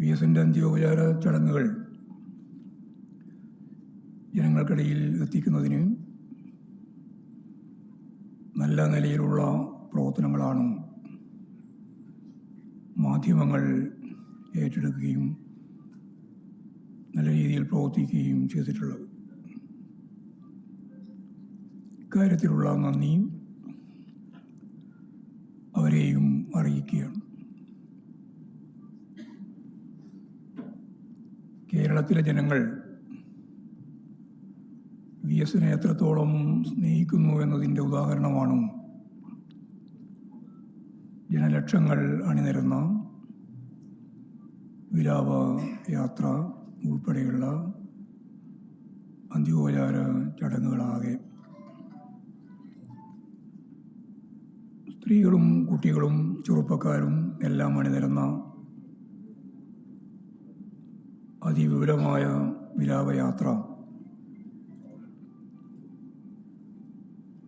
V എസിന്റെ അന്ത്യോപചാര ചടങ്ങുകൾ ജനങ്ങൾക്കിടയിൽ എത്തിക്കുന്നതിന് നല്ല നിലയിലുള്ള പ്രവർത്തനങ്ങളാണ് മാധ്യമങ്ങൾ ഏറ്റെടുക്കുകയും നല്ല രീതിയിൽ പ്രവർത്തിക്കുകയും ചെയ്തിട്ടുള്ളത്. ഇക്കാര്യത്തിലുള്ള നന്ദി. കേരളത്തിലെ ജനങ്ങൾ വി എസിനെ എത്രത്തോളം സ്നേഹിക്കുന്നു എന്നതിന്റെ ഉദാഹരണമാണ് ജനലക്ഷങ്ങൾ അണിനിരന്ന വിലാപ യാത്ര ഉൾപ്പെടെയുള്ള അന്ത്യോപചാര ചടങ്ങുകളാകെ. സ്ത്രീകളും കുട്ടികളും ചെറുപ്പക്കാരും എല്ലാം അണിനിരന്ന അതിവിപുലമായ വിലാപയാത്ര.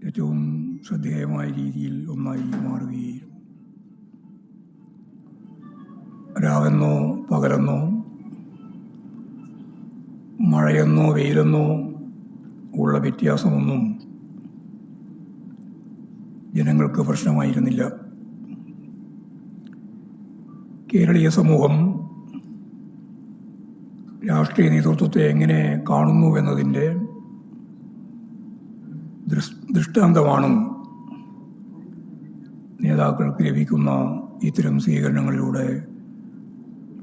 ഏറ്റവും ശ്രദ്ധേയമായ രീതിയിൽ ഒന്നായി മാറുകയായിരുന്നു. രാവെന്നോ പകലെന്നോ മഴയെന്നോ വെയിലെന്നോ ഉള്ള വ്യത്യാസമൊന്നും ജനങ്ങൾക്ക് പ്രശ്നമായിരുന്നില്ല. കേരളീയ സമൂഹം രാഷ്ട്രീയ നേതൃത്വത്തെ എങ്ങനെ കാണുന്നു എന്നതിന്റെ ദൃഷ് ദൃഷ്ടാന്തമാണ് നേതാക്കൾക്ക് ലഭിക്കുന്ന ഇത്തരം സ്വീകരണങ്ങളിലൂടെ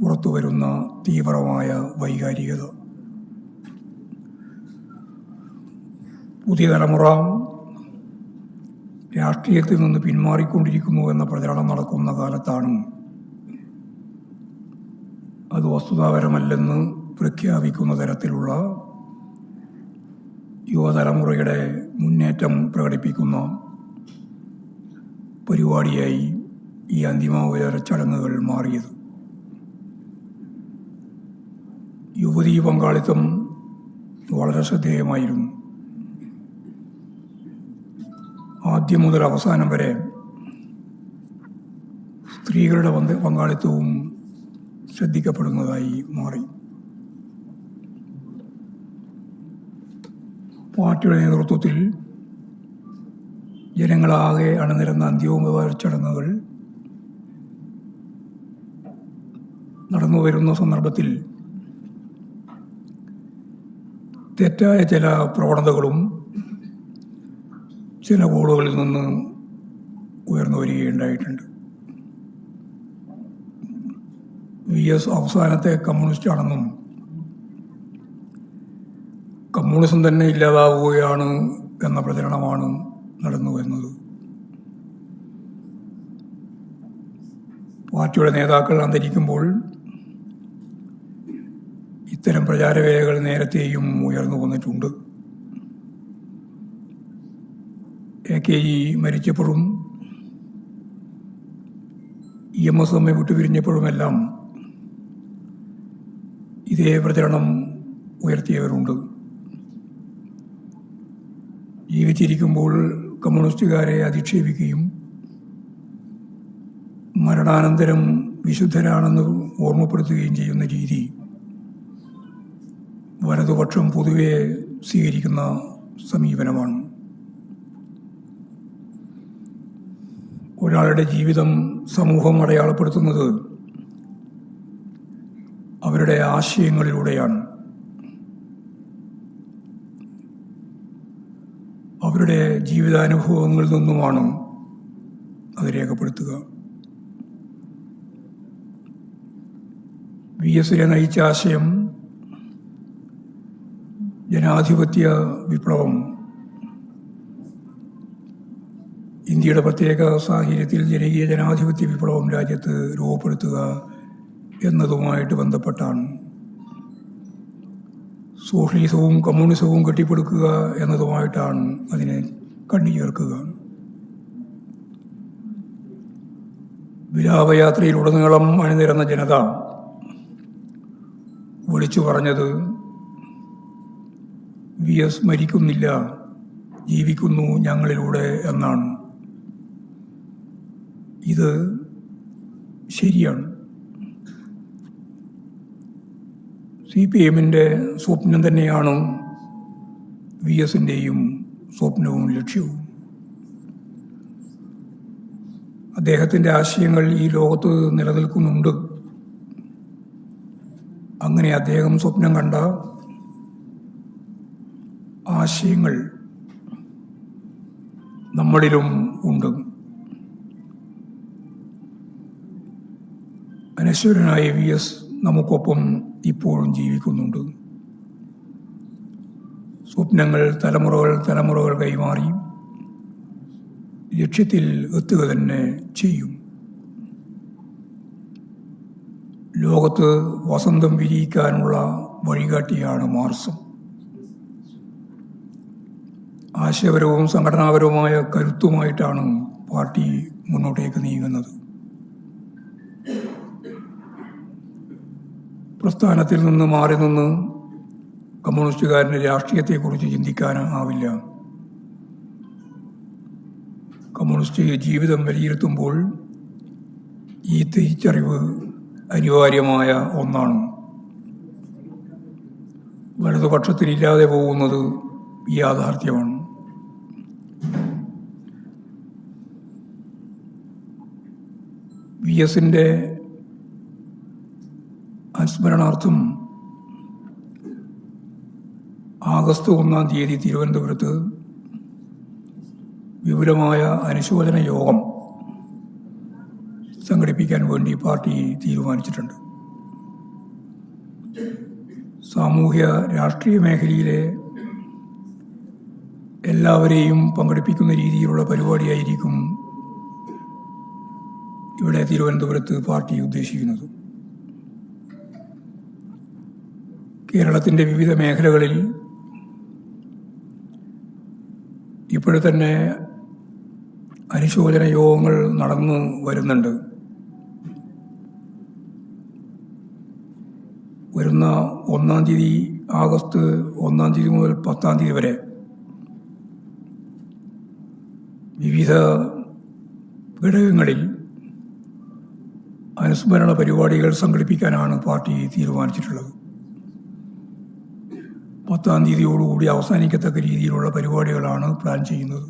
പുറത്തു വരുന്ന തീവ്രമായ വൈകാരികത. പുതിയ തലമുറ രാഷ്ട്രീയത്തിൽ നിന്ന് പിന്മാറിക്കൊണ്ടിരിക്കുന്നു എന്ന പ്രചരണം നടക്കുന്ന കാലത്താണ് അത് വസ്തുതാപരമല്ലെന്ന് പ്രഖ്യാപിക്കുന്ന തരത്തിലുള്ള യുവതലമുറയുടെ മുന്നേറ്റം പ്രകടിപ്പിക്കുന്ന പരിപാടിയായി ഈ അന്തിമോപചാര ചടങ്ങുകൾ മാറിയത്. യുവതീ പങ്കാളിത്തം വളരെ ശ്രദ്ധേയമായിരുന്നു. ആദ്യം മുതൽ അവസാനം വരെ സ്ത്രീകളുടെ പങ്ക് പങ്കാളിത്തവും ശ്രദ്ധിക്കപ്പെടുന്നതായി മാറി. പാർട്ടിയുടെ നേതൃത്വത്തിൽ ജനങ്ങളാകെ അണിനിരന്ന അന്ത്യോപചാര ചടങ്ങുകൾ നടന്നു വരുന്ന സന്ദർഭത്തിൽ തെറ്റായ ചില പ്രവണതകളും ചില കോളുകളിൽ നിന്ന് ഉയർന്നു വരികയുണ്ടായിട്ടുണ്ട്. വി എസ് അവസാനത്തെ കമ്മ്യൂണിസ്റ്റ് ആണെന്നും കമ്മ്യൂണിസം തന്നെ ഇല്ലാതാവുകയാണ് എന്ന പ്രചരണമാണ് നടന്നു വരുന്നത്. പാർട്ടിയുടെ നേതാക്കൾ അന്തരിക്കുമ്പോൾ ഇത്തരം പ്രചാരവേലകൾ നേരത്തെയും ഉയർന്നു വന്നിട്ടുണ്ട്. എ കെ ജി മരിച്ചപ്പോഴും ഇ എം എസ് എമ്മെ വിട്ടുപിരിഞ്ഞപ്പോഴുമെല്ലാം ഇതേ പ്രചരണം ഉയർത്തിയവരുണ്ട്. ജീവിച്ചിരിക്കുമ്പോൾ കമ്മ്യൂണിസ്റ്റുകാരെ അധിക്ഷേപിക്കുകയും മരണാനന്തരം വിശുദ്ധരാണെന്ന് ഓർമ്മപ്പെടുത്തുകയും ചെയ്യുന്ന രീതി വലതുപക്ഷം പൊതുവെ സ്വീകരിക്കുന്ന സമീപനമാണ്. ഒരാളുടെ ജീവിതം സമൂഹം അടയാളപ്പെടുത്തുന്നത് അവരുടെ ആശയങ്ങളിലൂടെയാണ്. അവരുടെ ജീവിതാനുഭവങ്ങളിൽ നിന്നുമാണ് അത് രേഖപ്പെടുത്തുക. വി എസിനെ നയിച്ച ആശയം ജനാധിപത്യ വിപ്ലവം. ഇന്ത്യയുടെ പ്രത്യേക സാഹചര്യത്തിൽ ജനകീയ ജനാധിപത്യ വിപ്ലവം രാജ്യത്ത് രൂപപ്പെടുത്തുക എന്നതുമായിട്ട് ബന്ധപ്പെട്ടാണ്. സോഷ്യലിസവും കമ്മ്യൂണിസവും കെട്ടിപ്പടുക്കുക എന്നതുമായിട്ടാണ് അതിനെ കണ്ണി ചേർക്കുക വിലാപയാത്രയിലുടനീളം അണിനിരന്ന ജനത വിളിച്ചു പറഞ്ഞത് വി എസ് മരിക്കുന്നില്ല ജീവിക്കുന്നു ഞങ്ങളിലൂടെ എന്നാണ്. ഇത് ശരിയാണ്. സി പി എമ്മിന്റെ സ്വപ്നം തന്നെയാണ് വി എസിന്റെയും സ്വപ്നവും ലക്ഷ്യവും? അദ്ദേഹത്തിന്റെ ആശയങ്ങൾ ഈ ലോകത്ത് നിലനിൽക്കുന്നുണ്ട്. അങ്ങനെ അദ്ദേഹം സ്വപ്നം കണ്ട ആശയങ്ങൾ നമ്മളിലും ഉണ്ട്. അനശ്വരനായ വി എസ് നമുക്കൊപ്പം ഇപ്പോഴും ജീവിക്കുന്നുണ്ട്. സ്വപ്നങ്ങൾ തലമുറകൾ തലമുറകൾ കൈമാറി ലക്ഷ്യത്തിൽ എത്തുക തന്നെ ചെയ്യും. ലോകത്ത് വസന്തം വിരിയിക്കാനുള്ള വഴികാട്ടിയാണ് മാർസം. ആശയപരവും സംഘടനാപരവുമായ കരുത്തുമായിട്ടാണ് പാർട്ടി മുന്നോട്ടേക്ക് നീങ്ങുന്നത്. പ്രസ്ഥാനത്തിൽ നിന്ന് മാറി നിന്ന് കമ്മ്യൂണിസ്റ്റുകാരന്റെ രാഷ്ട്രീയത്തെക്കുറിച്ച് ചിന്തിക്കാനാവില്ല കമ്മ്യൂണിസ്റ്റ് ജീവിതം വിലയിരുത്തുമ്പോൾ ഈ തിരിച്ചറിവ് അനിവാര്യമായ ഒന്നാണ്. വലതുപക്ഷത്തിലില്ലാതെ പോകുന്നത് യാഥാർത്ഥ്യമാണ്. വി എസിന്റെ അനുസ്മരണാർത്ഥം ആഗസ്റ്റ് ഒന്നാം തീയതി തിരുവനന്തപുരത്ത് വിപുലമായ അനുശോചന യോഗം സംഘടിപ്പിക്കാൻ വേണ്ടി പാർട്ടി തീരുമാനിച്ചിട്ടുണ്ട്. സാമൂഹ്യ രാഷ്ട്രീയ മേഖലയിലെ എല്ലാവരെയും പങ്കെടുപ്പിക്കുന്ന രീതിയിലുള്ള പരിപാടിയായിരിക്കും ഇവിടെ തിരുവനന്തപുരത്ത് പാർട്ടി ഉദ്ദേശിക്കുന്നത്. കേരളത്തിന്റെ വിവിധ മേഖലകളിൽ ഇപ്പോഴത്തന്നെ അനുശോചന യോഗങ്ങൾ നടന്നു വരുന്നുണ്ട്. വരുന്ന ഒന്നാം തീയതി ആഗസ്റ്റ് ഒന്നാം തീയതി മുതൽ പത്താം തീയതി വരെ വിവിധ ഘടകങ്ങളിൽ അനുസ്മരണ പരിപാടികൾ സംഘടിപ്പിക്കാനാണ് പാർട്ടി തീരുമാനിച്ചിട്ടുള്ളത്. പത്താം തീയതിയോടുകൂടി അവസാനിക്കത്തക്ക രീതിയിലുള്ള പരിപാടികളാണ് പ്ലാൻ ചെയ്യുന്നത്.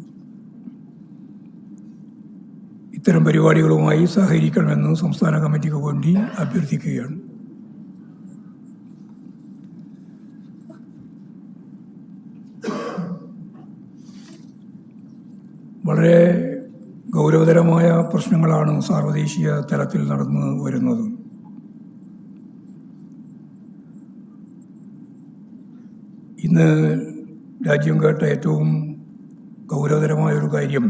ഇത്തരം പരിപാടികളുമായി സഹകരിക്കണമെന്ന് സംസ്ഥാന കമ്മിറ്റിക്ക് വേണ്ടി അഭ്യർത്ഥിക്കുകയാണ്. വളരെ ഗൗരവതരമായ പ്രശ്നങ്ങളാണ് സാർവദേശീയ തലത്തിൽ നടന്നു വരുന്നത്. ഇന്ന് രാജ്യം കേട്ട ഏറ്റവും ഗൗരവതരമായൊരു കാര്യം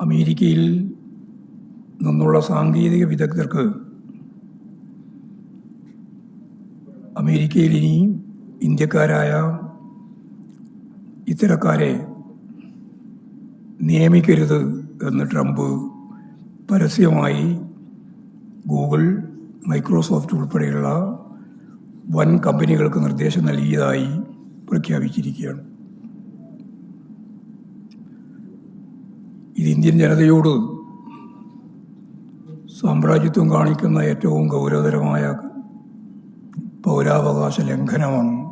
അമേരിക്കയിൽ നിന്നുള്ള സാങ്കേതിക വിദഗ്ധർക്ക് അമേരിക്കയിൽ ഇനി ഇന്ത്യക്കാരായ ഇത്തരക്കാരെ നിയമിക്കരുത് എന്ന് ട്രംപ് പരസ്യമായി ഗൂഗിൾ മൈക്രോസോഫ്റ്റ് ഉൾപ്പെടെയുള്ള വൻ കമ്പനികൾക്ക് നിർദ്ദേശം നൽകിയതായി പ്രഖ്യാപിച്ചിരിക്കുകയാണ്. ഇത് ഇന്ത്യൻ ജനതയോട് സാമ്രാജ്യത്വം കാണിക്കുന്ന ഏറ്റവും ഗൗരവതരമായ പൗരാവകാശ ലംഘനമാണ്.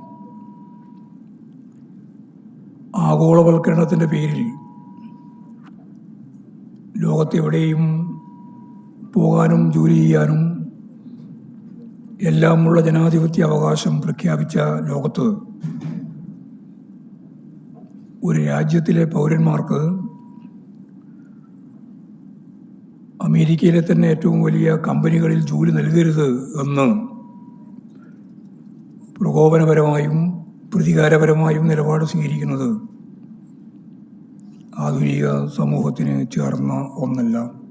ആഗോളവൽക്കരണത്തിന്റെ പേരിൽ ലോകത്തെവിടെയും പോകാനും ജോലി ചെയ്യാനും എല്ലാമുള്ള ജനാധിപത്യ അവകാശം പ്രഖ്യാപിച്ച ലോകത്ത് ഒരു രാജ്യത്തിലെ പൗരന്മാർക്ക് അമേരിക്കയിലെ തന്നെ ഏറ്റവും വലിയ കമ്പനികളിൽ ജോലി നൽകരുത് എന്ന് പ്രകോപനപരമായും പ്രതികാരപരമായും നിലപാട് സ്വീകരിക്കുന്നത് ആധുനിക സമൂഹത്തിന് ചേർന്ന ഒന്നല്ല.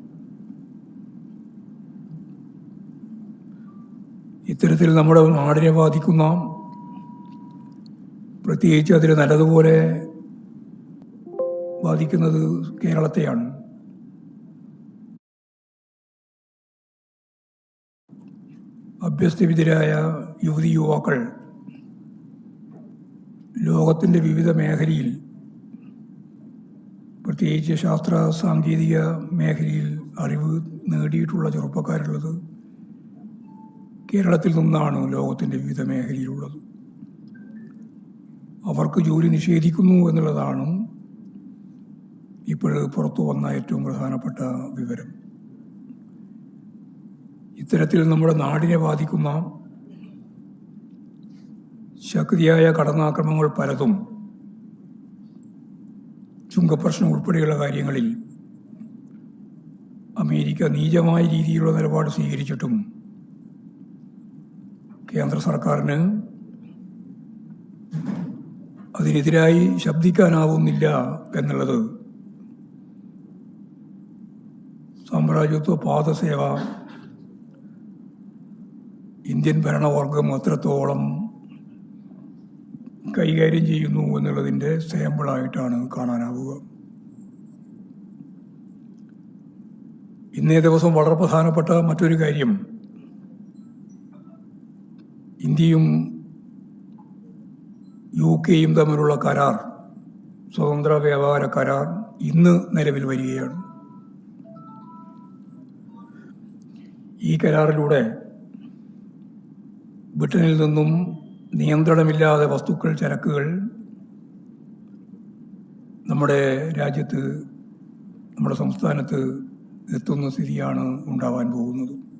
ഇത്തരത്തിൽ നമ്മുടെ നാടിനെ ബാധിക്കുന്ന പ്രത്യേകിച്ച് അതിൽ നല്ലതുപോലെ ബാധിക്കുന്നത് കേരളത്തെയാണ്. അഭ്യസ്തവിധരായ യുവതി യുവാക്കൾ ലോകത്തിന്റെ വിവിധ മേഖലയിൽ പ്രത്യേകിച്ച് ശാസ്ത്ര സാങ്കേതിക മേഖലയിൽ അറിവ് നേടിയിട്ടുള്ള ചെറുപ്പക്കാരുള്ളത് കേരളത്തിൽ നിന്നാണ് ലോകത്തിന്റെ വിവിധ മേഖലയിലുള്ളത്. അവർക്ക് ജോലി നിഷേധിക്കുന്നു എന്നുള്ളതാണ് ഇപ്പോൾ പുറത്തു വന്ന ഏറ്റവും പ്രധാനപ്പെട്ട വിവരം. ഇത്തരത്തിൽ നമ്മുടെ നാടിനെ ബാധിക്കുന്ന ശക്തിയായ കടന്നാക്രമങ്ങൾ പലതും ചുങ്കപ്രശ്നം ഉൾപ്പെടെയുള്ള കാര്യങ്ങളിൽ അമേരിക്ക നീചമായ രീതിയിലുള്ള നിലപാട് സ്വീകരിച്ചിട്ടും കേന്ദ്ര സർക്കാരിന് അതിനെതിരായി ശബ്ദിക്കാനാവുന്നില്ല എന്നുള്ളത് സാമ്രാജ്യത്വ പാദസേവ ഇന്ത്യൻ ഭരണവർഗം എത്രത്തോളം കൈകാര്യം ചെയ്യുന്നു എന്നുള്ളതിന്റെ സാമ്പിളായിട്ടാണ് കാണാനാവുക. ഇന്നേ ദിവസം വളരെ പ്രധാനപ്പെട്ട മറ്റൊരു കാര്യം ഇന്ത്യയും യു കെയും തമ്മിലുള്ള കരാർ സ്വതന്ത്ര വ്യാപാര കരാർ ഇന്ന് നിലവിൽ വരികയാണ്. ഈ കരാറിലൂടെ ബ്രിട്ടനിൽ നിന്നും നിയന്ത്രണമില്ലാതെ വസ്തുക്കൾ ചരക്കുകൾ നമ്മുടെ രാജ്യത്ത് നമ്മുടെ സംസ്ഥാനത്ത് എത്തുന്ന സ്ഥിതിയാണ് ഉണ്ടാവാൻ പോകുന്നത്.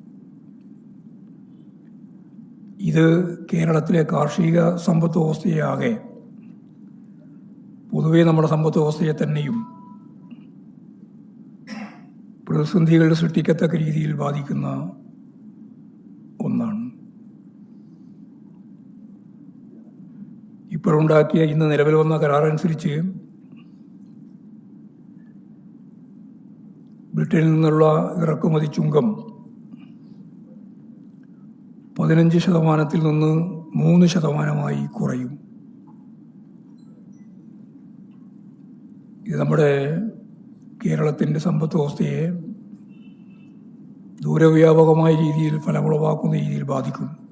ഇത് കേരളത്തിലെ കാർഷിക സമ്പത്ത് വ്യവസ്ഥയാകെ പൊതുവേ നമ്മുടെ സമ്പത്ത് വ്യവസ്ഥയെ തന്നെയും പ്രതിസന്ധികൾ സൃഷ്ടിക്കത്തക്ക രീതിയിൽ ബാധിക്കുന്ന ഒന്നാണ്. ഇപ്പോഴുണ്ടാക്കിയ ഇന്ന് നിലവിൽ വന്ന കരാറനുസരിച്ച് ബ്രിട്ടനിൽ നിന്നുള്ള ഇറക്കുമതി ചുങ്കം പതിനഞ്ച് ശതമാനത്തിൽ നിന്ന് മൂന്ന് ശതമാനമായി കുറയും. ഇത് നമ്മുടെ കേരളത്തിന്റെ സമ്പദ് വ്യവസ്ഥയെ ദൂരവ്യാപകമായ രീതിയിൽ ഫലമുളവാക്കുന്ന രീതിയിൽ ബാധിക്കും.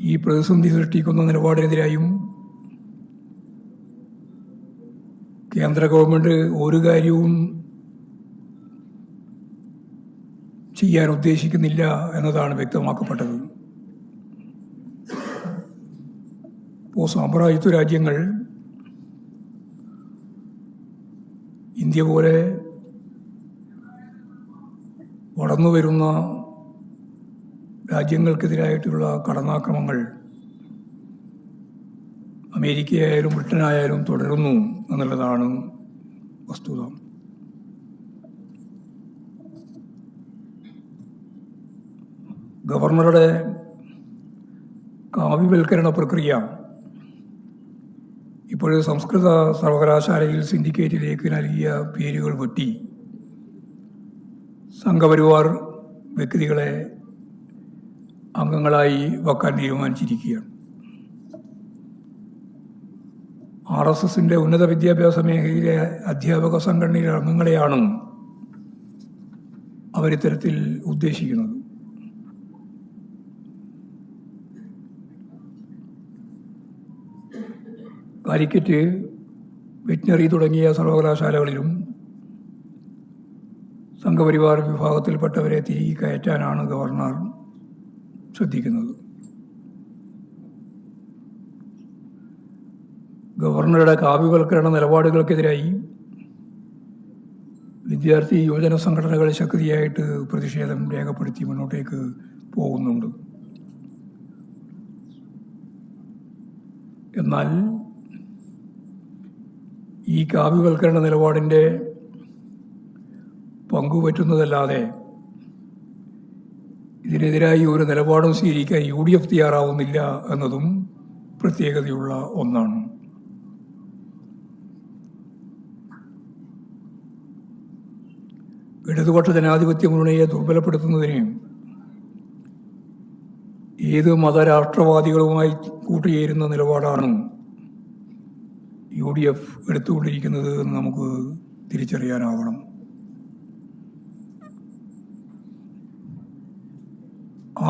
ഈ പ്രതിസന്ധി സൃഷ്ടിക്കുന്ന നിലപാടിനെതിരായും കേന്ദ്ര ഗവൺമെന്റ് ഒരു കാര്യവും ചെയ്യാൻ ഉദ്ദേശിക്കുന്നില്ല എന്നതാണ് വ്യക്തമാക്കപ്പെട്ടത്. ഇപ്പോൾ സാമ്രാജ്യത്വ രാജ്യങ്ങൾ ഇന്ത്യ പോലെ വളർന്നു വരുന്ന രാജ്യങ്ങൾക്കെതിരായിട്ടുള്ള കടന്നാക്രമങ്ങൾ അമേരിക്കയായാലും ബ്രിട്ടനായാലും തുടരുന്നു എന്നുള്ളതാണ് വസ്തുത. ഗവർണറുടെ കാവ്യവൽക്കരണ പ്രക്രിയ ഇപ്പോൾ സംസ്കൃത സർവകലാശാലയിൽ സിൻഡിക്കേറ്റിലേക്ക് നൽകിയ പേരുകൾ വെട്ടി. സംഘപരിവാർ വ്യക്തികളെ അംഗങ്ങളായി വെക്കാൻ തീരുമാനിച്ചിരിക്കുകയാണ്. ആർ എസ് എസിന്റെ ഉന്നത വിദ്യാഭ്യാസ മേഖലയിലെ അധ്യാപക സംഘടനയിലെ അംഗങ്ങളെയാണ് അവരിത്തരത്തിൽ ഉദ്ദേശിക്കുന്നത്. കാലിക്കറ്റ് വെറ്റിനറി തുടങ്ങിയ സർവകലാശാലകളിലും സംഘപരിവാർ വിഭാഗത്തിൽപ്പെട്ടവരെ തിരികെ കയറ്റാനാണ് ഗവർണർ ശ്രദ്ധിക്കുന്നത്. ഗവർണറുടെ കാവ്യവൽക്കരണ നിലപാടുകൾക്കെതിരായി വിദ്യാർത്ഥി യുവജന സംഘടനകൾ ശക്തിയായിട്ട് പ്രതിഷേധം രേഖപ്പെടുത്തി മുന്നോട്ടേക്ക് പോകുന്നുണ്ട്. എന്നാൽ ഈ കാവ്യവൽക്കരണ നിലപാടിന്റെ പങ്കുപറ്റുന്നതല്ലാതെ ഇതിനെതിരായി ഒരു നിലപാടും സ്വീകരിക്കാൻ യു ഡി എഫ് തയ്യാറാവുന്നില്ല എന്നതും പ്രത്യേകതയുള്ള ഒന്നാണ്. ഇടതുപക്ഷ ജനാധിപത്യ മുന്നണിയെ ദുർബലപ്പെടുത്തുന്നതിന് ഏത് മതരാഷ്ട്രവാദികളുമായി കൂട്ടുചേരുന്ന നിലപാടാണ് യു ഡി എഫ് എടുത്തുകൊണ്ടിരിക്കുന്നത് എന്ന് നമുക്ക് തിരിച്ചറിയാനാവണം.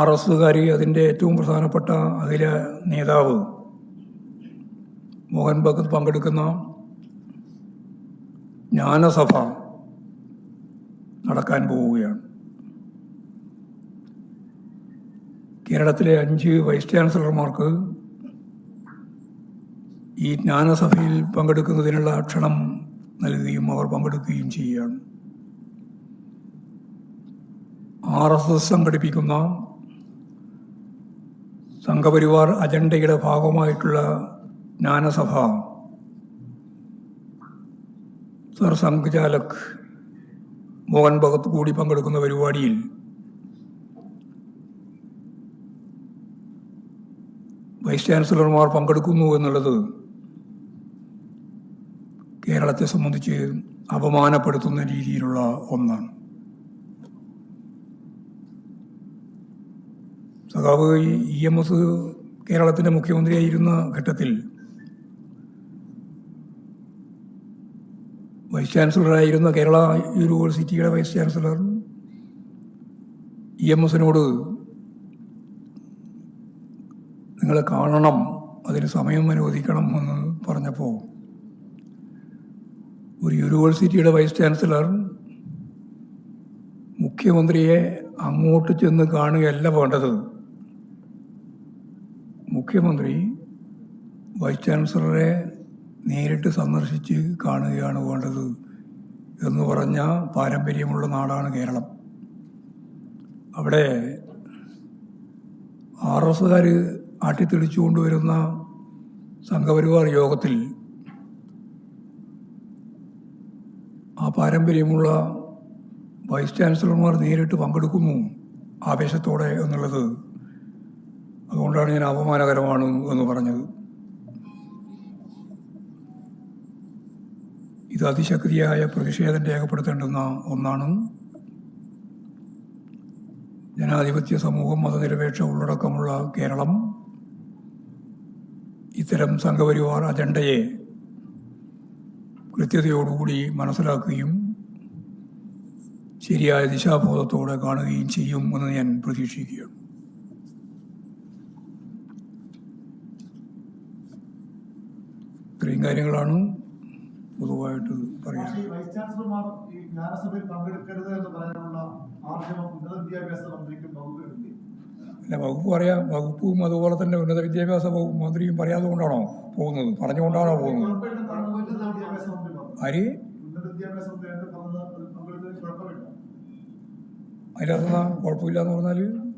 ആർ എസ്സുകാരി അതിന്റെ ഏറ്റവും പ്രധാനപ്പെട്ട അഖില നേതാവ് മോഹൻ ഭഗത് പങ്കെടുക്കുന്ന ജ്ഞാനസഭ നടക്കാൻ പോവുകയാണ്. കേരളത്തിലെ അഞ്ച് വൈസ് ചാൻസലർമാർക്ക് ഈ ജ്ഞാനസഭയിൽ പങ്കെടുക്കുന്നതിനുള്ള ക്ഷണം നൽകുകയും അവർ പങ്കെടുക്കുകയും ചെയ്യുകയാണ്. ആർ എസ് എസ് സംഘടിപ്പിക്കുന്ന സംഘപരിവാർ അജണ്ടയുടെ ഭാഗമായിട്ടുള്ള ജ്ഞാനസഭ സർ സംഘചാലക് മോഹൻ ഭഗത് കൂടി പങ്കെടുക്കുന്ന പരിപാടിയിൽ വൈസ് ചാൻസലർമാർ പങ്കെടുക്കുന്നു എന്നുള്ളത് കേരളത്തെ സംബന്ധിച്ച് അപമാനപ്പെടുത്തുന്ന രീതിയിലുള്ള ഒന്നാണ്. സഖാവ് ഇ എം എസ് കേരളത്തിന്റെ മുഖ്യമന്ത്രിയായിരുന്ന ഘട്ടത്തിൽ വൈസ് ചാൻസലറായിരുന്ന കേരള യൂണിവേഴ്സിറ്റിയുടെ വൈസ് ചാൻസലർ ഇ എം എസിനോട് നിങ്ങളെ കാണണം അതിന് സമയം അനുവദിക്കണം എന്ന് പറഞ്ഞപ്പോൾ ഒരു യൂണിവേഴ്സിറ്റിയുടെ വൈസ് ചാൻസലർ മുഖ്യമന്ത്രിയെ അങ്ങോട്ട് ചെന്ന് കാണുകയല്ല വേണ്ടത്. മുഖ്യമന്ത്രി വൈസ് ചാൻസലറെ നേരിട്ട് സന്ദർശിച്ച് കാണുകയാണ് വേണ്ടത് എന്ന് പറഞ്ഞ പാരമ്പര്യമുള്ള നാടാണ് കേരളം. അവിടെ ആർ എസ്സുകാർ ആട്ടിത്തെളിച്ചു കൊണ്ടുവരുന്ന സംഘപരിവാർ യോഗത്തിൽ ആ പാരമ്പര്യമുള്ള വൈസ് ചാൻസലർമാർ നേരിട്ട് പങ്കെടുക്കുന്നു ആവേശത്തോടെ എന്നുള്ളത്. അതുകൊണ്ടാണ് ഞാൻ അപമാനകരമാണ് എന്ന് പറഞ്ഞത്. ഇത് അതിശക്തിയായ പ്രതിഷേധം രേഖപ്പെടുത്തേണ്ടുന്ന ഒന്നാണ്. ജനാധിപത്യ സമൂഹം മതനിരപേക്ഷ ഉള്ളടക്കമുള്ള കേരളം. ഇത്തരം സംഘപരിവാർ അജണ്ടയെ കൃത്യതയോടുകൂടി മനസ്സിലാക്കുകയും ശരിയായ ദിശാബോധത്തോടെ കാണുകയും ചെയ്യും എന്ന് ഞാൻ പ്രതീക്ഷിക്കുകയാണ്. ഇത്രയും കാര്യങ്ങളാണ് പൊതുവായിട്ട് പറയാൻ അല്ല വകുപ്പ് പറയാം. വകുപ്പും അതുപോലെ തന്നെ ഉന്നത വിദ്യാഭ്യാസ വകുപ്പ് മന്ത്രിയും പറയാതെ കൊണ്ടാണോ പോകുന്നത്? പറഞ്ഞുകൊണ്ടാണോ പോകുന്നത് കുഴപ്പമില്ലെന്നാണ് ഉന്നത വിദ്യാഭ്യാസ മന്ത്രി പറഞ്ഞത് ആര് പങ്കെടുത്തതിൽ കുഴപ്പമില്ല. അതിനകത്ത് കുഴപ്പമില്ല എന്ന് തീരുമാനം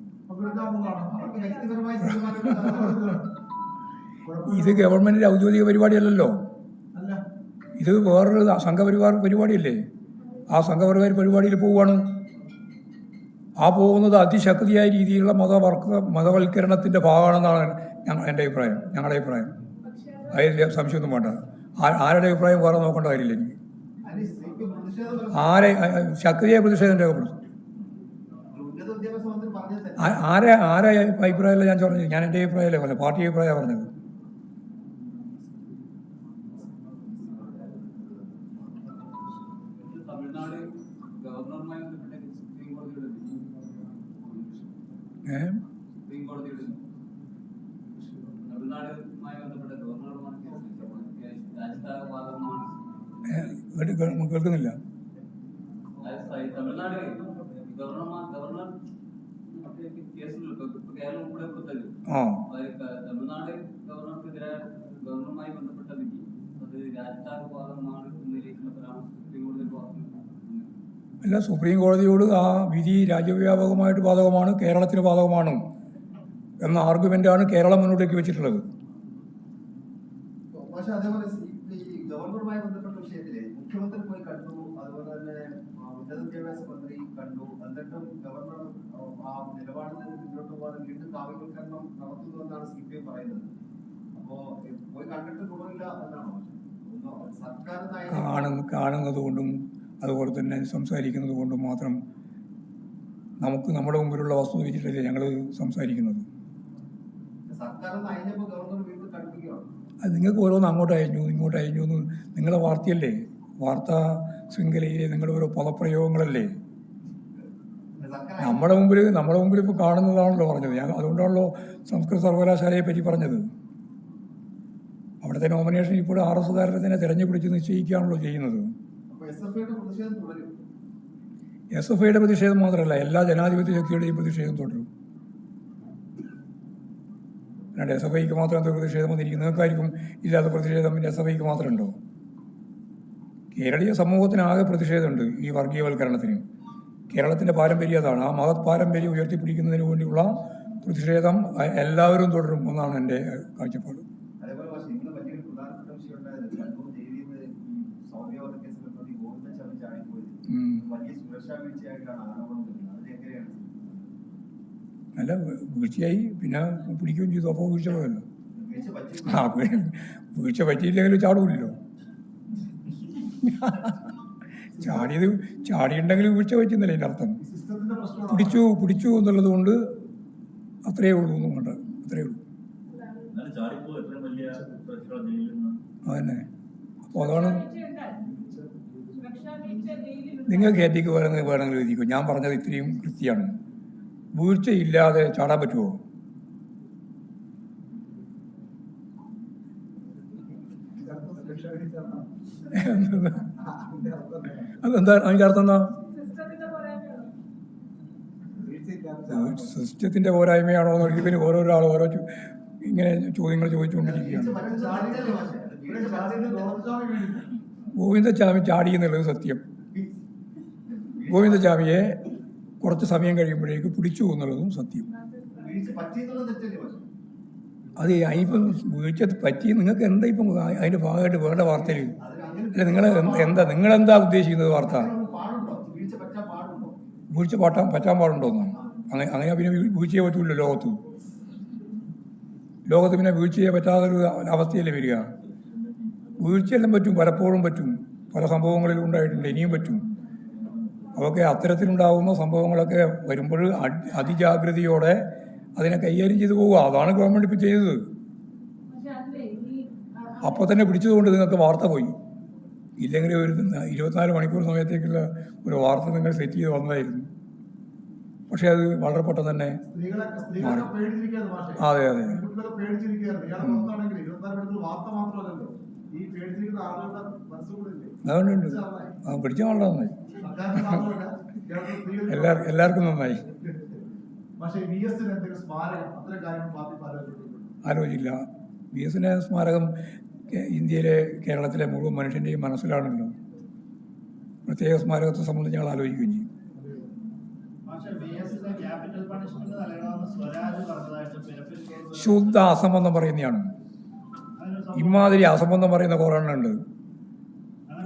ഇത് ഗവൺമെന്റിന്റെ ഔദ്യോഗിക പരിപാടിയല്ലല്ലോ. അല്ല. ഇത് വേറൊരു സംഘപരിവാർ പരിപാടിയല്ലേ? ആ സംഘപരിവാർ പരിപാടിയിൽ പോവുകയാണ്. ആ പോകുന്നത് അതിശക്തിയായ രീതിയിലുള്ള മതവർക്ക മതവൽക്കരണത്തിന്റെ ഭാഗമാണെന്നാണ് ഞങ്ങൾ എന്റെ അഭിപ്രായം. ഞങ്ങളുടെ അഭിപ്രായം. അതിൽ സംശയമൊന്നും വേണ്ട. ആരുടെ അഭിപ്രായം വേറെ നോക്കേണ്ട കാര്യമില്ല എനിക്ക്. ആരെ ശക്തിയെ പ്രതിഷേധം രേഖപ്പെടുത്തും. ആരെ ആരെ അഭിപ്രായമല്ല ഞാൻ പറഞ്ഞത് ഞാൻ എന്റെ അഭിപ്രായമല്ലേ പറഞ്ഞത്. പാർട്ടി അഭിപ്രായമാണ് പറഞ്ഞത്. തമിഴ്നാട് ഗവർണർക്കെതിരെ ഗവർണറുമായി ബന്ധപ്പെട്ട വിധി അത് രാജ്യത്താകെ ബാധകമാണ് എന്ന രീതിയിലുള്ളവരാണ് സുപ്രീം കോടതി അല്ല സുപ്രീം കോടതിയോട് ആ വിധി രാജ്യവ്യാപകമായിട്ട് ബാധകമാണ് കേരളത്തിന് ബാധകമാണ് എന്ന ആർഗ്യുമെന്റാണ് കേരളം മുന്നോട്ടേക്ക് വെച്ചിട്ടുള്ളത്. പക്ഷെ അതേപോലെ ഈ ഈ ഗവർണറുമായി ബന്ധപ്പെട്ട വിഷയത്തിൽ മുഖ്യമന്ത്രി പോയി കണ്ടു അതുപോലെ തന്നെ ആ, ഉന്നത വിദ്യാഭ്യാസ മന്ത്രി കണ്ടു എന്നിട്ടും ഗവർണർ ആ, ആ നിലപാടിൽ നിന്ന് മുന്നോട്ട് പോകാതെ വീണ്ടും കാവ്യവൽക്കരണം നടത്തുന്നുവെന്നാണ് സി പി എം പറയുന്നത്. അപ്പോ പോയി കണ്ടിട്ട് ഗുണമില്ല എന്നാണോ? കാണുന്ന കാണുന്നത് കൊണ്ടും അതുപോലെ തന്നെ സംസാരിക്കുന്നത് കൊണ്ടും മാത്രം നമുക്ക് നമ്മുടെ മുമ്പിലുള്ള വസ്തു വെച്ചിട്ടല്ലേ ഞങ്ങൾ സംസാരിക്കുന്നത്. അത് നിങ്ങൾക്ക് ഓരോന്ന് അങ്ങോട്ട് അയഞ്ഞു ഇങ്ങോട്ട് അയഞ്ഞു എന്ന് നിങ്ങളുടെ വാർത്തയല്ലേ? വാർത്താ ശൃംഖലയിലെ നിങ്ങളുടെ ഓരോ പദപ്രയോഗങ്ങളല്ലേ? നമ്മുടെ മുമ്പിൽ നമ്മുടെ മുമ്പിൽ ഇപ്പോൾ കാണുന്നതാണല്ലോ പറഞ്ഞത്. ഞാൻ അതുകൊണ്ടാണല്ലോ സംസ്കൃത സർവകലാശാലയെ പറ്റി പറഞ്ഞത്. അവിടുത്തെ നോമിനേഷൻ ഇപ്പോൾ ആർ എസ് കാരനെ തന്നെ തിരഞ്ഞുപിടിച്ച് നിശ്ചയിക്കുകയാണല്ലോ ചെയ്യുന്നത്. എസ് എഫ് ഐയുടെ പ്രതിഷേധം മാത്രമല്ല എല്ലാ ജനാധിപത്യ ശക്തിയുടെയും പ്രതിഷേധം തുടരും. രണ്ട് എസ് എഫ് ഐക്ക് മാത്രം എന്തോ പ്രതിഷേധം വന്നിരിക്കും? നിങ്ങൾക്കായിരിക്കും ഇല്ലാത്ത പ്രതിഷേധം പിന്നെ എസ് എഫ് ഐക്ക് മാത്രം ഉണ്ടോ കേരളീയ സമൂഹത്തിനാകെ പ്രതിഷേധമുണ്ട് ഈ വർഗീയവൽക്കരണത്തിന്. കേരളത്തിന്റെ പാരമ്പര്യം അതാണ്. ആ മഹത് പാരമ്പര്യം ഉയർത്തിപ്പിടിക്കുന്നതിന് വേണ്ടിയുള്ള പ്രതിഷേധം എല്ലാവരും തുടരും എന്നാണ് എന്റെ കാഴ്ചപ്പാട്. അല്ല വീഴ്ചയായി. പിന്നെ പിടിക്കുകയും ചെയ്തു. അപ്പോൾ വീഴ്ച പോയല്ലോ. ആ വീഴ്ച പറ്റിയില്ലെങ്കിലും ചാടൂല്ലോ ചാടിയത് ചാടിയുണ്ടെങ്കിൽ വീഴ്ച പറ്റുന്നില്ല എന്റെ അർത്ഥം. പിടിച്ചു പിടിച്ചു എന്നുള്ളത് കൊണ്ട് അത്രയേ ഉള്ളൂ ഒന്നും കൊണ്ട് അത്രയേ ഉള്ളൂ. അതന്നെ. അപ്പോൾ അതാണ് നിങ്ങൾ ഏറ്റിക്ക് വേണമെങ്കിൽ വേണമെങ്കിൽ എഴുതിക്കോ. ഞാൻ പറഞ്ഞത് ഇത്രയും കൃത്യമാണ്. വീഴ്ചയില്ലാതെ ചാടാൻ പറ്റുമോ? അതെന്താ? അതിന്റെ അർത്ഥം എന്താ സിസ്റ്റത്തിന്റെ പോരായ്മയാണ് സിസ്റ്റത്തിന്റെ പോരായ്മയാണോ എന്ന് ഇവന് ഓരോരോ ആൾ ഓരോ ഇങ്ങനെ ചോദ്യങ്ങൾ ചോദിച്ചുകൊണ്ടിരിക്കുകയാണ്. ഗോവിന്ദസ്വാമി ചാടി എന്നുള്ളത് സത്യം. ഗോവിന്ദസ്വാമിയെ കുറച്ച് സമയം കഴിയുമ്പോഴേക്ക് പിടിച്ചു എന്നുള്ളതും സത്യം. അതെ അതിപ്പം വീഴ്ച പറ്റി നിങ്ങൾക്ക് എന്താ ഇപ്പം അതിന്റെ ഭാഗമായിട്ട് വേണ്ട വാർത്തയിൽ? അല്ല നിങ്ങൾ എന്താ നിങ്ങളെന്താ ഉദ്ദേശിക്കുന്നത് വാർത്ത? നമുക്ക് പാട്ടാൻ വീഴ്ച പറ്റാൻ പാടുണ്ടോ വീഴ്ച അങ്ങനെ അങ്ങനെ പിന്നെ വീഴ്ചയെ പറ്റൂല്ലോ ലോകത്ത്. ലോകത്ത് പിന്നെ വീഴ്ചയെ പറ്റാത്തൊരു അവസ്ഥയല്ലേ വരിക. വീഴ്ചയെല്ലാം പറ്റും പലപ്പോഴും പറ്റും. പല സംഭവങ്ങളിലും ഉണ്ടായിട്ടുണ്ട് ഇനിയും പറ്റും. അതൊക്കെ അത്തരത്തിലുണ്ടാകുന്ന സംഭവങ്ങളൊക്കെ വരുമ്പോൾ അതിജാഗ്രതയോടെ അതിനെ കൈകാര്യം ചെയ്തു പോവുക. അതാണ് ഗവൺമെന്റ് ഇപ്പം ചെയ്തത്. അപ്പോൾ തന്നെ പിടിച്ചതുകൊണ്ട് നിങ്ങൾക്ക് വാർത്ത പോയി. ഇല്ലെങ്കിൽ ഒരു ഇരുപത്തിനാല് മണിക്കൂർ സമയത്തേക്കുള്ള ഒരു വാർത്ത നിങ്ങൾ സെറ്റ് ചെയ്ത് വന്നതായിരുന്നു. പക്ഷെ അത് വളരെ പെട്ടെന്ന് തന്നെ അതെ അതെ അതുകൊണ്ടുണ്ട്. ആ പിടിച്ച വളരെ നന്നായി. എല്ലാവർക്കും എല്ലാവർക്കും നന്നായി. ആലോചിക്കില്ല വി എസ് എൻ സ്മാരകം ഇന്ത്യയിലെ കേരളത്തിലെ മുഴുവൻ മനുഷ്യന്റെയും മനസ്സിലാണല്ലോ. പ്രത്യേക സ്മാരകത്തെ സംബന്ധിച്ച് ഞങ്ങൾ ആലോചിക്കുകയും ചെയ്യും. ശുദ്ധ അസംബന്ധം പറയുന്നതാണ് ഇമാതിരി അസംബന്ധം പറയുന്ന കുറേ ഉണ്ട്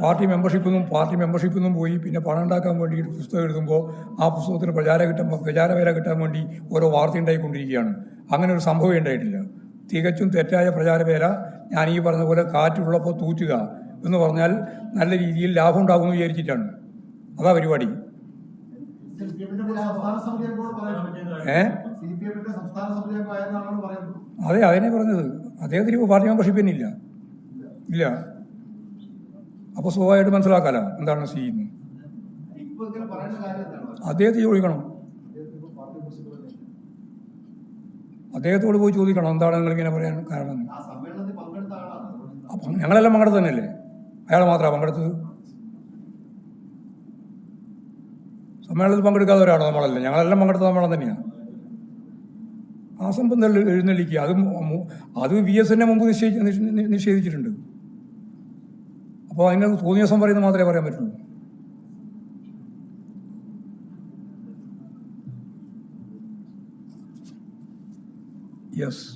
പാർട്ടി മെമ്പർഷിപ്പിൽ നിന്നും പാർട്ടി മെമ്പർഷിപ്പിൽ നിന്നും പോയി പിന്നെ പണം ഉണ്ടാക്കാൻ വേണ്ടി ഒരു പുസ്തകം എഴുതുമ്പോൾ ആ പുസ്തകത്തിന് പ്രചാര കിട്ടാൻ പ്രചാരവേല കിട്ടാൻ വേണ്ടി ഓരോ വാർത്ത ഉണ്ടായിക്കൊണ്ടിരിക്കുകയാണ്. അങ്ങനെ ഒരു സംഭവം ഉണ്ടായിട്ടില്ല. തികച്ചും തെറ്റായ പ്രചാരവേല ഞാൻ ഈ പറഞ്ഞ പോലെ കാറ്റുള്ളപ്പോൾ തൂറ്റുക എന്ന് പറഞ്ഞാൽ നല്ല രീതിയിൽ ലാഭം ഉണ്ടാകുമെന്ന് വിചാരിച്ചിട്ടാണ്. അതാ പരിപാടി. ഏ? അതെ അതിനെ പറഞ്ഞത്. അദ്ദേഹത്തിന് ഇപ്പോൾ പാർട്ടി മെമ്പർഷിപ്പ് തന്നെ ഇല്ല. ഇല്ല അപ്പോൾ സ്വാഭാവികമായിട്ട് മനസ്സിലാക്കാലോ എന്താണ് ചെയ്യുന്നത്. അദ്ദേഹത്തെ ചോദിക്കണം. അദ്ദേഹത്തോട് പോയി ചോദിക്കണം എന്താണ് നിങ്ങൾ ഇങ്ങനെ പറയാൻ കാരണം ആ സമ്മേളനത്തിൽ പങ്കെടുത്ത ആളാണ് അപ്പം ഞങ്ങളെല്ലാം പങ്കെടുത്ത് തന്നെയല്ലേ? അയാൾ മാത്രമാണ് പങ്കെടുത്തത്? സമ്മേളനത്തിൽ പങ്കെടുക്കാതെ ഒരാളോ നമ്മളല്ല. ഞങ്ങളെല്ലാം പങ്കെടുത്ത നമ്മളെ തന്നെയാണ് ആ സംബന്ധം എഴുന്നള്ളിക്കുക അത് അത് വി എസ് എന്നെ മുമ്പ് നിശ്ചയിച്ച് നിഷേധിച്ചിട്ടുണ്ട്. അപ്പോൾ അതിന് തോന്നിയ ദിവസം പറയുന്നത് മാത്രമേ പറയാൻ പറ്റുള്ളൂ. യെസ്